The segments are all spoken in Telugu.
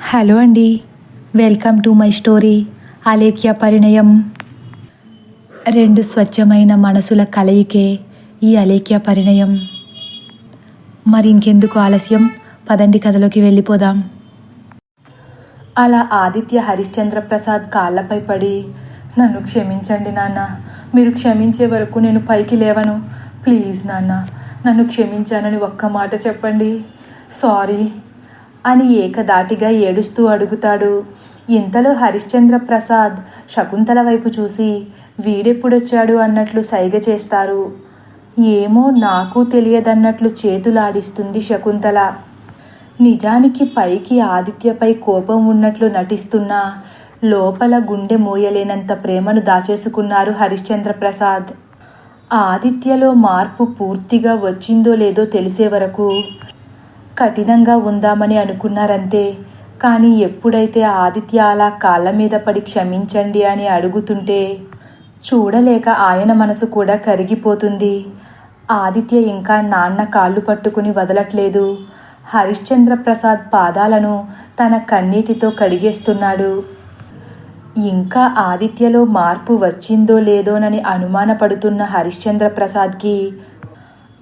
హలో అండి. Welcome to my story Alekhya Parinayam. రెండు స్వచ్ఛమైన మనసుల కలయికే ఈ అలేఖ్య పరిణయం. మరి ఇంకెందుకు ఆలస్యం? పదండి కథలోకి వెళ్ళిపోదాం. అలా ఆదిత్య హరిశ్చంద్ర ప్రసాద్ కాళ్ళపై పడి నన్ను క్షమించండి నాన్న. మీరు క్షమించే వరకు నేను పైకి లేవను. ప్లీజ్ నాన్న. నన్ను క్షమించానని ఒక్క మాట చెప్పండి. సారీ. అని ఏకదాటిగా ఏడుస్తూ అడుగుతాడు. ఇంతలో హరిశ్చంద్ర ప్రసాద్ శకుంతల వైపు చూసి వీడెప్పుడొచ్చాడు అన్నట్లు సైగ చేస్తారు. ఏమో నాకు తెలియదన్నట్లు చేతులాడిస్తుంది శకుంతల. నిజానికి పైకి ఆదిత్యపై కోపం ఉన్నట్లు నటిస్తున్నా లోపల గుండె మోయలేనంత ప్రేమను దాచేసుకున్నారు హరిశ్చంద్ర ప్రసాద్ ఆదిత్యలో మార్పు పూర్తిగా వచ్చిందో లేదో తెలిసే వరకు కఠినంగా ఉందామని అనుకున్నారంతే. కానీ ఎప్పుడైతే ఆదిత్య అలా కాళ్ళ మీద పడి క్షమించండి అని అడుగుతుంటే చూడలేక ఆయన మనసు కూడా కరిగిపోతుంది. ఆదిత్య ఇంకా నాన్న కాళ్ళు పట్టుకుని వదలట్లేదు. హరిశ్చంద్ర ప్రసాద్ పాదాలను తన కన్నీటితో కడిగేస్తున్నాడు. ఇంకా ఆదిత్యలో మార్పు వచ్చిందో లేదోనని అనుమానపడుతున్న హరిశ్చంద్ర ప్రసాద్కి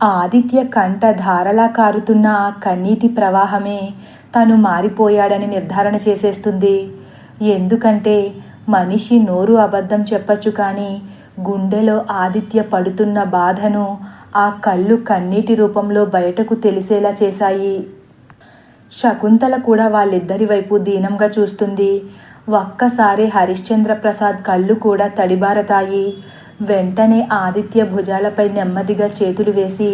ఆదిత్య కంట ధారలా కారుతున్న ఆ కన్నీటి ప్రవాహమే తను మారిపోయాడని నిర్ధారణ చేసేస్తుంది. ఎందుకంటే మనిషి నోరు అబద్ధం చెప్పచ్చు కానీ గుండెలో ఆదిత్య పడుతున్న బాధను ఆ కళ్ళు కన్నీటి రూపంలో బయటకు తెలిసేలా చేశాయి. శకుంతల కూడా వాళ్ళిద్దరి వైపు దీనంగా చూస్తుంది. ఒక్కసారి హరిశ్చంద్ర ప్రసాద్ కళ్ళు కూడా తడిబారతాయి. వెంటనే ఆదిత్య భుజాలపై నెమ్మదిగా చేతులు వేసి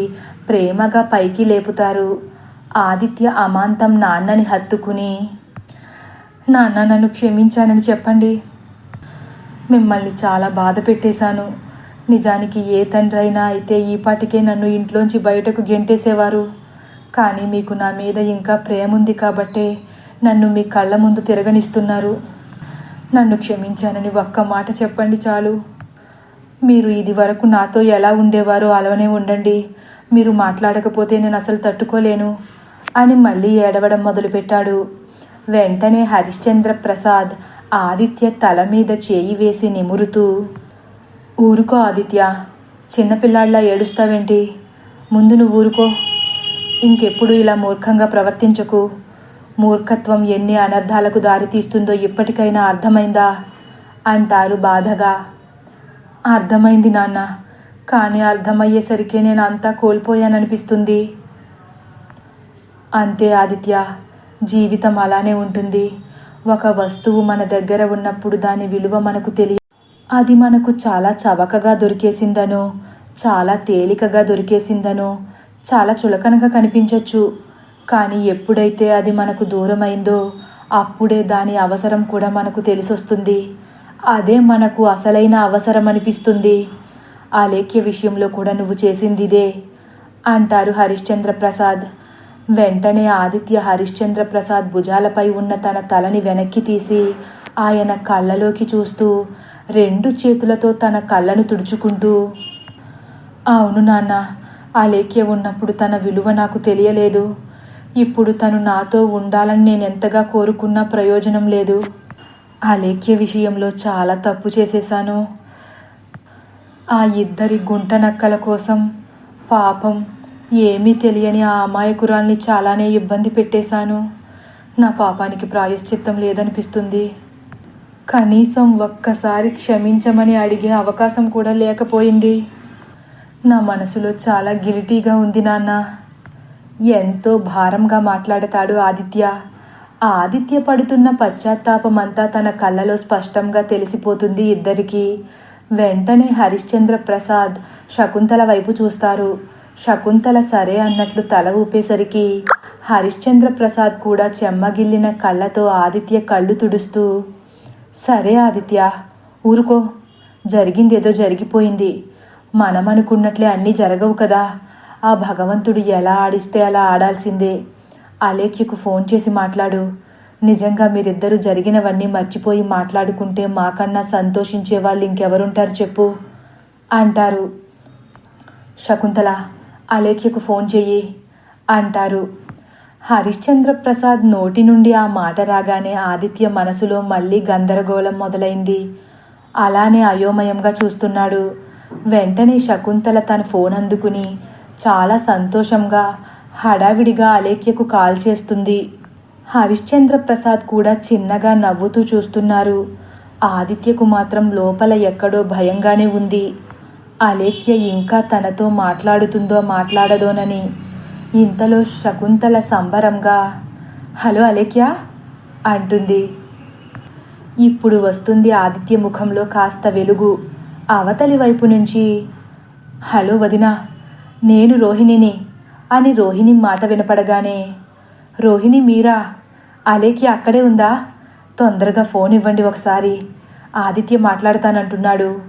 ప్రేమగా పైకి లేపుతారు. ఆదిత్య అమాంతం నాన్నని హత్తుకుని నాన్న నన్ను క్షమించానని చెప్పండి. మిమ్మల్ని చాలా బాధ పెట్టేశాను. నిజానికి ఏ తండ్రి అయినా అయితే ఈ పాటికే నన్ను ఇంట్లోంచి బయటకు గెంటేసేవారు. కానీ మీకు నా మీద ఇంకా ప్రేమ ఉంది కాబట్టే నన్ను మీ కళ్ళ ముందు తిరగనిస్తున్నారు. నన్ను క్షమించానని ఒక్క మాట చెప్పండి చాలు. మీరు ఇది వరకు నాతో ఎలా ఉండేవారో అలానే ఉండండి. మీరు మాట్లాడకపోతే నేను అసలు తట్టుకోలేను అని మళ్ళీ ఏడవడం మొదలుపెట్టాడు. వెంటనే హరిశ్చంద్ర ప్రసాద్ ఆదిత్య తల మీద చేయి వేసి నిమురుతూ ఊరుకో ఆదిత్య చిన్నపిల్లాళ్ళ ఏడుస్తావేంటి? ముందు నువ్వు ఊరుకో. ఇంకెప్పుడు ఇలా మూర్ఖంగా ప్రవర్తించకు. మూర్ఖత్వం ఎన్ని అనర్థాలకు దారితీస్తుందో ఇప్పటికైనా అర్థమైందా? అంటారు బాధగా. అర్థమైంది నాన్న. కానీ అర్థమయ్యేసరికి నేను అంతా కోల్పోయాననిపిస్తుంది. అంతే ఆదిత్య జీవితం అలానే ఉంటుంది. ఒక వస్తువు మన దగ్గర ఉన్నప్పుడు దాని విలువ మనకు తెలియ అది మనకు చాలా చవకగా దొరికేసిందనో చాలా తేలికగా దొరికేసిందనో చాలా చులకనగా కనిపించవచ్చు కానీ ఎప్పుడైతే అది మనకు దూరమైందో అప్పుడే దాని అవసరం కూడా మనకు తెలిసొస్తుంది. అదే మనకు అసలైన అవసరం అనిపిస్తుంది ఆ లేఖ్య విషయంలో కూడా నువ్వు చేసింది ఇదే అంటారు హరిశ్చంద్ర ప్రసాద్ వెంటనే ఆదిత్య హరిశ్చంద్ర ప్రసాద్ భుజాలపై ఉన్న తన తలని వెనక్కి తీసి ఆయన కళ్ళలోకి చూస్తూ రెండు చేతులతో తన కళ్ళను తుడుచుకుంటూ అవును నాన్న ఆ లేఖ్య ఉన్నప్పుడు తన విలువ నాకు తెలియలేదు. ఇప్పుడు తను నాతో ఉండాలని నేను ఎంతగా కోరుకున్నా ప్రయోజనం లేదు. ఆ లేఖ్య విషయంలో చాలా తప్పు చేసేశాను. ఆ ఇద్దరి గుంట నక్కల కోసం పాపం ఏమీ తెలియని ఆ అమాయకురాల్ని చాలానే ఇబ్బంది పెట్టేశాను. నా పాపానికి ప్రాయశ్చిత్తం లేదనిపిస్తుంది. కనీసం ఒక్కసారి క్షమించమని అడిగే అవకాశం కూడా లేకపోయింది. నా మనసులో చాలా గిలిటీగా ఉంది నాన్న. ఎంతో భారంగా మాట్లాడతాడు ఆదిత్య. ఆ ఆదిత్య పడుతున్న పశ్చాత్తాపం అంతా తన కళ్ళలో స్పష్టంగా తెలిసిపోతుంది ఇద్దరికీ. వెంటనే హరిశ్చంద్ర ప్రసాద్ శకుంతల వైపు చూస్తారు. శకుంతల సరే అన్నట్లు తల ఊపేసరికి హరిశ్చంద్ర ప్రసాద్ కూడా చెమ్మగిల్లిన కళ్ళతో ఆదిత్య కళ్ళు తుడుస్తూ సరే ఆదిత్య ఊరుకో. జరిగిందేదో జరిగిపోయింది. మనం అనుకున్నట్లే అన్నీ జరగవు కదా. ఆ భగవంతుడు ఎలా ఆడిస్తే అలా ఆడాల్సిందే. అలేఖ్యకు ఫోన్ చేసి మాట్లాడు. నిజంగా మీరిద్దరూ జరిగినవన్నీ మర్చిపోయి మాట్లాడుకుంటే మాకన్నా సంతోషించే వాళ్ళు ఇంకెవరుంటారు చెప్పు అంటారు. శకుంతల అలేఖ్యకు ఫోన్ చెయ్యి అంటారు. హరిశ్చంద్ర ప్రసాద్ నోటి నుండి ఆ మాట రాగానే ఆదిత్య మనసులో మళ్ళీ గందరగోళం మొదలైంది. అలానే అయోమయంగా చూస్తున్నాడు. వెంటనే శకుంతల తన ఫోన్ అందుకుని చాలా సంతోషంగా హడావిడిగా అలేఖ్యకు కాల్ చేస్తుంది. హరిశ్చంద్ర ప్రసాద్ కూడా చిన్నగా నవ్వుతూ చూస్తున్నారు. ఆదిత్యకు మాత్రం లోపల ఎక్కడో భయంగానే ఉంది. అలేఖ్య ఇంకా తనతో మాట్లాడుతుందో మాట్లాడదోనని. ఇంతలో శకుంతల సంబరంగా హలో అలేఖ్య అంటుంది. ఇప్పుడు వస్తుంది ఆదిత్య ముఖంలో కాస్త వెలుగు. అవతలి వైపు నుంచి హలో వదినా నేను రోహిణిని. అని రోహిణి మాట వినపడగానే రోహిణి మీరా అలేఖ్య అక్కడే ఉందా? తొందరగా ఫోన్ ఇవ్వండి ఒకసారి. ఆదిత్య మాట్లాడతానంటున్నాడు.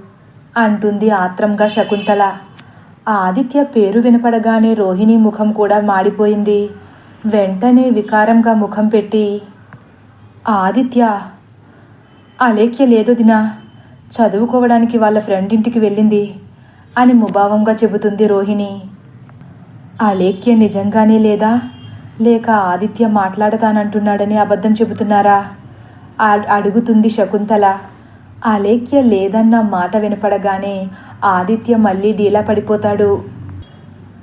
అంటుంది ఆత్రంగా శకుంతల. ఆదిత్య పేరు వినపడగానే రోహిణి ముఖం కూడా మాడిపోయింది. వెంటనే వికారంగా ముఖం పెట్టి ఆదిత్య అలేఖ్య లేదు దినా. చదువుకోవడానికి వాళ్ళ ఫ్రెండ్ ఇంటికి వెళ్ళింది అని ముభావంగా చెబుతుంది రోహిణి. అలేఖ్య నిజంగానే లేదా? లేక ఆదిత్య మాట్లాడతానంటున్నాడని అబద్ధం చెబుతున్నారా? అడుగుతుంది శకుంతల. అలేఖ్య లేదన్న మాట వినపడగానే ఆదిత్య మళ్ళీ డీలా పడిపోతాడు.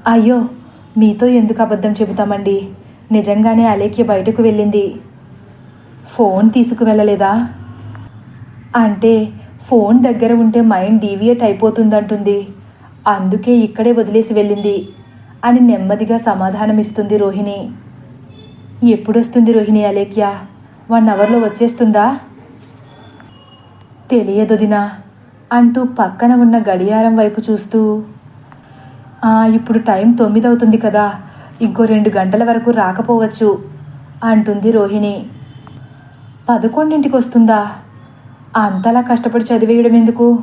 అయ్యో మీతో ఎందుకు అబద్ధం చెబుతామండి? నిజంగానే అలేఖ్య బయటకు వెళ్ళింది. ఫోన్ తీసుకువెళ్ళలేదా? అంటే ఫోన్ దగ్గర ఉంటే మైండ్ డీవియేట్ అయిపోతుందంటుంది. అందుకే ఇక్కడే వదిలేసి వెళ్ళింది. అని నెమ్మదిగా సమాధానమిస్తుంది రోహిణి. ఎప్పుడొస్తుంది రోహిణి అలేఖ్య? వన్ అవర్లో వచ్చేస్తుందా? తెలియదు దినా అంటూ పక్కన ఉన్న గడియారం వైపు చూస్తూ. ఇప్పుడు టైం తొమ్మిది అవుతుంది కదా. ఇంకో రెండు గంటల వరకు రాకపోవచ్చు అంటుంది రోహిణి. పదకొండింటికి వస్తుందా అంతలా కష్టపడి చదివేయడం ఎందుకు?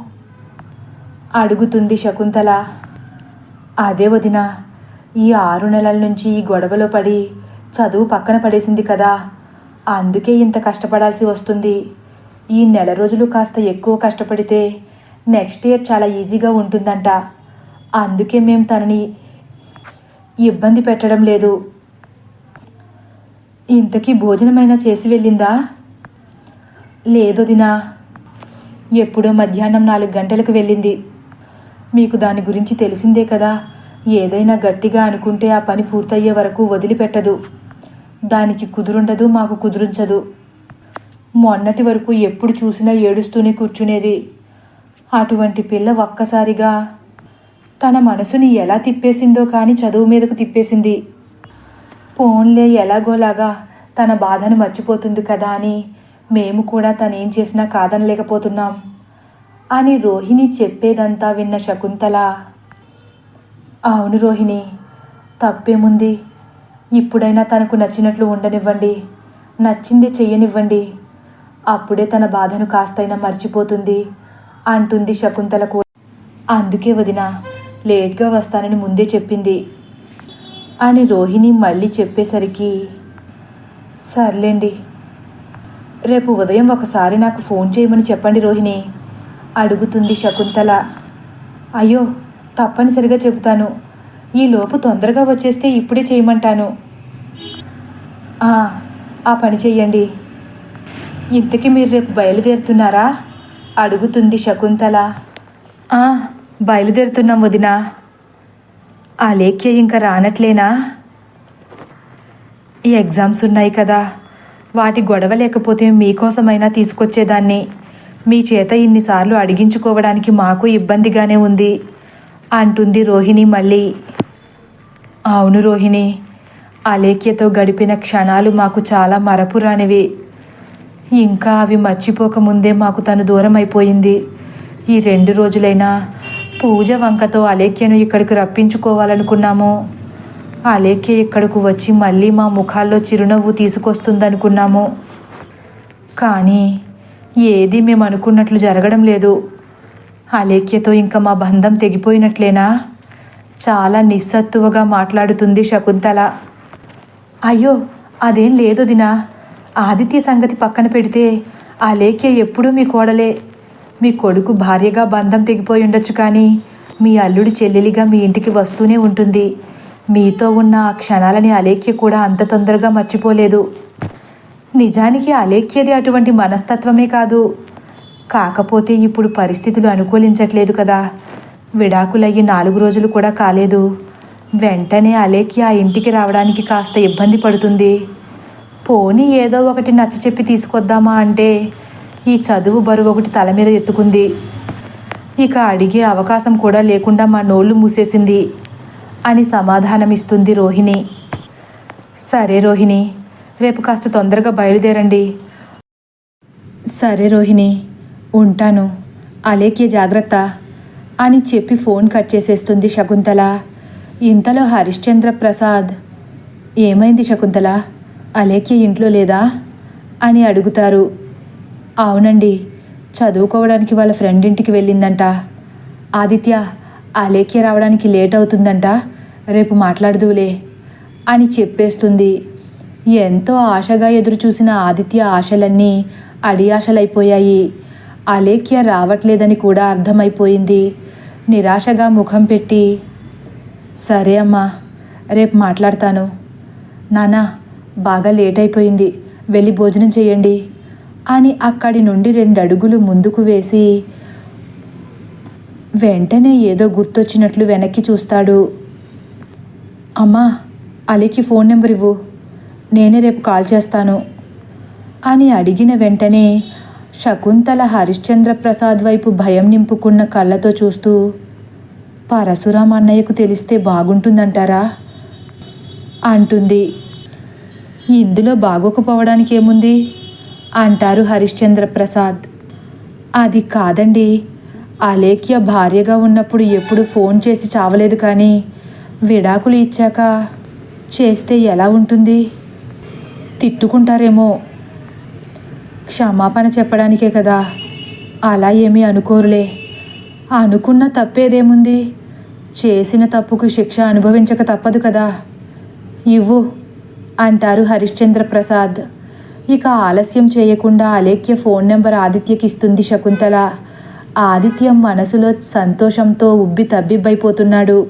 అడుగుతుంది శకుంతల. అదే వదినా ఈ ఆరు నెలల నుంచి ఈ గొడవలో పడి చదువు పక్కన పడేసింది కదా. అందుకే ఇంత కష్టపడాల్సి వస్తుంది. ఈ నెల రోజులు కాస్త ఎక్కువ కష్టపడితే నెక్స్ట్ ఇయర్ చాలా ఈజీగా ఉంటుందంట. అందుకే మేం తనని ఇబ్బంది పెట్టడం లేదు. ఇంతకీ భోజనమైనా చేసి వెళ్ళిందా? లేదు దినా. ఎప్పుడో మధ్యాహ్నం నాలుగు గంటలకు వెళ్ళింది. మీకు దాని గురించి తెలిసిందే కదా. ఏదైనా గట్టిగా అనుకుంటే ఆ పని పూర్తయ్యే వరకు వదిలిపెట్టదు. దానికి కుదురుండదు మాకు కుదురుంచదు. మొన్నటి వరకు ఎప్పుడు చూసినా ఏడుస్తూనే కూర్చునేది. అటువంటి పిల్ల ఒక్కసారిగా తన మనసుని ఎలా తిప్పేసిందో కానీ చదువు మీదకు తిప్పేసింది. పోన్లే ఎలాగోలాగా తన బాధను మర్చిపోతుంది కదా అని మేము కూడా తనేం చేసినా కాదనలేకపోతున్నాం అని రోహిణి చెప్పేదంతా విన్న శకుంతల అవును రోహిణి తప్పేముంది? ఇప్పుడైనా తనకు నచ్చినట్లు ఉండనివ్వండి. నచ్చింది చెయ్యనివ్వండి. అప్పుడే తన బాధను కాస్తైనా మర్చిపోతుంది అంటుంది శకుంతల కూడా అందుకే వదిన లేట్గా వస్తానని ముందే చెప్పింది. అని రోహిణి మళ్ళీ చెప్పేసరికి సర్లేండి. రేపు ఉదయం ఒకసారి నాకు ఫోన్ చేయమని చెప్పండి రోహిణి అడుగుతుంది శకుంతల. అయ్యో తప్పనిసరిగా చెబుతాను. ఈ లోపు తొందరగా వచ్చేస్తే ఇప్పుడే చేయమంటాను. "ఆ, పని చెయ్యండి. ఇంతకీ మీరు రేపు బయలుదేరుతున్నారా? అడుగుతుంది శకుంతల. "ఆ, బయలుదేరుతున్నాం వదినా. ఆ లేఖ్య ఇంకా రానట్లేనా? ఈ ఎగ్జామ్స్ ఉన్నాయి కదా. వాటి గొడవ లేకపోతే మీకోసమైనా తీసుకొచ్చేదాన్ని. మీ చేత ఇన్నిసార్లు అడిగించుకోవడానికి మాకు ఇబ్బందిగానే ఉంది. అంటుంది రోహిణి మళ్ళీ. అవును రోహిణి అలేఖ్యతో గడిపిన క్షణాలు మాకు చాలా మరపురానివి. ఇంకా అవి మర్చిపోకముందే మాకు తను దూరం అయిపోయింది ఈ రెండు రోజులైనా పూజ వంకతో అలేఖ్యను ఇక్కడికి రప్పించుకోవాలనుకున్నాము. అలేఖ్య ఇక్కడకు వచ్చి మళ్ళీ మా ముఖాల్లో చిరునవ్వు తీసుకొస్తుందనుకున్నాము. కానీ ఏది మేము అనుకున్నట్లు జరగడం లేదు. అలేఖ్యతో ఇంకా మా బంధం తెగిపోయినట్లేనా? చాలా నిస్సత్తువగా మాట్లాడుతుంది శకుంతల. అయ్యో అదేం లేదు దినా. ఆదిత్య సంగతి పక్కన పెడితే ఆ లేఖ్య ఎప్పుడూ మీ కోడలే. మీ కొడుకు భార్యగా బంధం తెగిపోయి ఉండొచ్చు కానీ మీ అల్లుడి చెల్లెలిగా మీ ఇంటికి వస్తూనే ఉంటుంది. మీతో ఉన్న ఆ క్షణాలని అలేఖ్య కూడా అంత తొందరగా మర్చిపోలేదు. నిజానికి అలేఖ్యది అటువంటి మనస్తత్వమే కాదు. కాకపోతే ఇప్పుడు పరిస్థితులు అనుకూలించట్లేదు కదా. విడాకులయ్యి నాలుగు రోజులు కూడా కాలేదు. వెంటనే అలేఖ్య ఆ ఇంటికి రావడానికి కాస్త ఇబ్బంది పడుతుంది. పోనీ ఏదో ఒకటి నచ్చ చెప్పి తీసుకొద్దామా అంటే ఈ చదువు బరువు ఒకటి తల మీద ఎత్తుకుంది. ఇక అడిగే అవకాశం కూడా లేకుండా మా నోళ్ళు మూసేసింది అని సమాధానమిస్తుంది రోహిణి. సరే రోహిణి రేపు కాస్త తొందరగా బయలుదేరండి. సరే రోహిణి. ఉంటాను. అలేఖ్య జాగ్రత్త అని చెప్పి ఫోన్ కట్ చేసేస్తుంది శకుంతల. ఇంతలో హరిశ్చంద్ర ప్రసాద్ ఏమైంది శకుంతల? అలేఖ్య ఇంట్లో లేదా? అని అడుగుతారు. అవునండి చదువుకోవడానికి వాళ్ళ ఫ్రెండ్ ఇంటికి వెళ్ళిందంట. ఆదిత్య అలేఖ్య రావడానికి లేట్ అవుతుందంట. రేపు మాట్లాడదువులే అని చెప్పేస్తుంది. ఎంతో ఆశగా ఎదురు చూసిన ఆదిత్య ఆశలన్నీ అడియాశలైపోయాయి. అలేఖ్య రావట్లేదని కూడా అర్థమైపోయింది. నిరాశగా ముఖం పెట్టి సరే అమ్మా రేపు మాట్లాడతాను. నానా బాగా లేట్ అయిపోయింది వెళ్ళి భోజనం చేయండి. అని అక్కడి నుండి రెండు అడుగులు ముందుకు వేసి వెంటనే ఏదో గుర్తొచ్చినట్లు వెనక్కి చూస్తాడు. అమ్మా అలీకి ఫోన్ నెంబర్ ఇవ్వు. నేనే రేపు కాల్ చేస్తాను. అని అడిగిన వెంటనే శకుంతల హరిశ్చంద్ర ప్రసాద్ వైపు భయం నింపుకున్న కళ్ళతో చూస్తూ పరశురామ అన్నయ్యకు తెలిస్తే బాగుంటుందంటారా? అంటుంది. ఇందులో బాగోకపోవడానికి ఏముంది? అంటారు హరిశ్చంద్ర ప్రసాద్ అది కాదండి. అలేఖ్య భార్యగా ఉన్నప్పుడు ఎప్పుడు ఫోన్ చేసి చావలేదు కానీ విడాకులు ఇచ్చాక చేస్తే ఎలా ఉంటుంది? తిట్టుకుంటారేమో. క్షమాపణ చెప్పడానికే కదా. అలా ఏమీ అనుకోరులే. అనుకున్న తప్పేదేముంది? చేసిన తప్పుకు శిక్ష అనుభవించక తప్పదు కదా. ఇవ్వు అంటారు హరిశ్చంద్ర ప్రసాద్ ఇక ఆలస్యం చేయకుండా అలేఖ్య ఫోన్ నెంబర్ ఆదిత్యకి ఇస్తుంది శకుంతల. ఆదిత్యం మనసులో సంతోషంతో ఉబ్బి తబ్బిబ్బైపోతున్నాడు.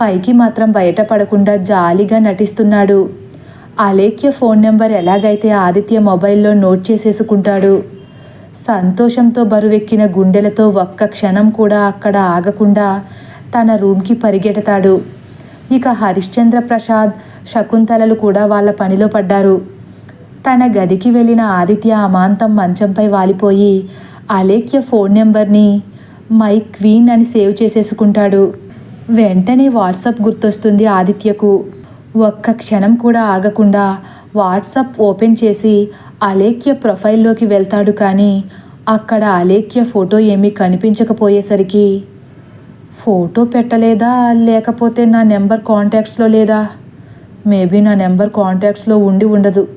పైకి మాత్రం బయటపడకుండా జాలిగా నటిస్తున్నాడు. అలేఖ్య ఫోన్ నెంబర్ ఎలాగైతే ఆదిత్య మొబైల్లో నోట్ చేసేసుకుంటాడు? సంతోషంతో బరువెక్కిన గుండెలతో ఒక్క క్షణం కూడా అక్కడ ఆగకుండా తన రూమ్కి పరిగెడతాడు. ఇక హరిశ్చంద్ర ప్రసాద్ శకుంతలలు కూడా వాళ్ళ పనిలో పడ్డారు. తన గదికి వెళ్ళిన ఆదిత్య అమాంతం మంచంపై వాలిపోయి అలేఖ్య ఫోన్ నెంబర్ని మై క్వీన్ అని సేవ్ చేసేసుకుంటాడు. వెంటనే వాట్సాప్ గుర్తొస్తుంది ఆదిత్యకు. ఒక్క క్షణం కూడా ఆగకుండా వాట్సాప్ ఓపెన్ చేసి అలేఖ్య ప్రొఫైల్లోకి వెళ్తాడు కానీ అక్కడ అలేఖ్య ఫోటో ఏమీ కనిపించకపోయేసరికి ఫోటో పెట్టలేదా? లేకపోతే నా నెంబర్ కాంటాక్ట్స్లో లేదా? మేబీ నా నెంబర్ కాంటాక్ట్స్లో ఉండి ఉండదు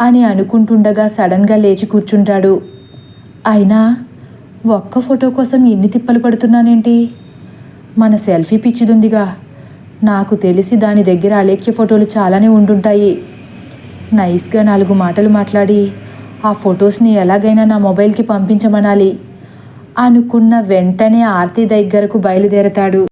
అని అనుకుంటుండగా సడన్గా లేచి కూర్చుంటాడు. అయినా ఒక్క ఫోటో కోసం ఎన్ని తిప్పలు పడుతున్నానేంటి? మన సెల్ఫీ పిచ్చిదుందిగా. నాకు తెలిసి దాని దగ్గర అలేఖ్య ఫోటోలు చాలానే ఉండుంటాయి. నైస్గా నాలుగు మాటలు మాట్లాడి ఆ ఫొటోస్ని ఎలాగైనా నా మొబైల్కి పంపించమనాలి అనుకున్న వెంటనే ఆర్తి దగ్గరకు బయలుదేరతాడు.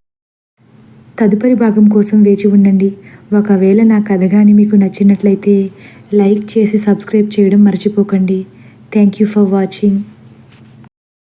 తదుపరి భాగం కోసం వేచి ఉండండి. ఒకవేళ నా కథ కానీ మీకు నచ్చినట్లయితే లైక్ చేసి సబ్స్క్రైబ్ చేయడం మర్చిపోకండి. Thank you for watching.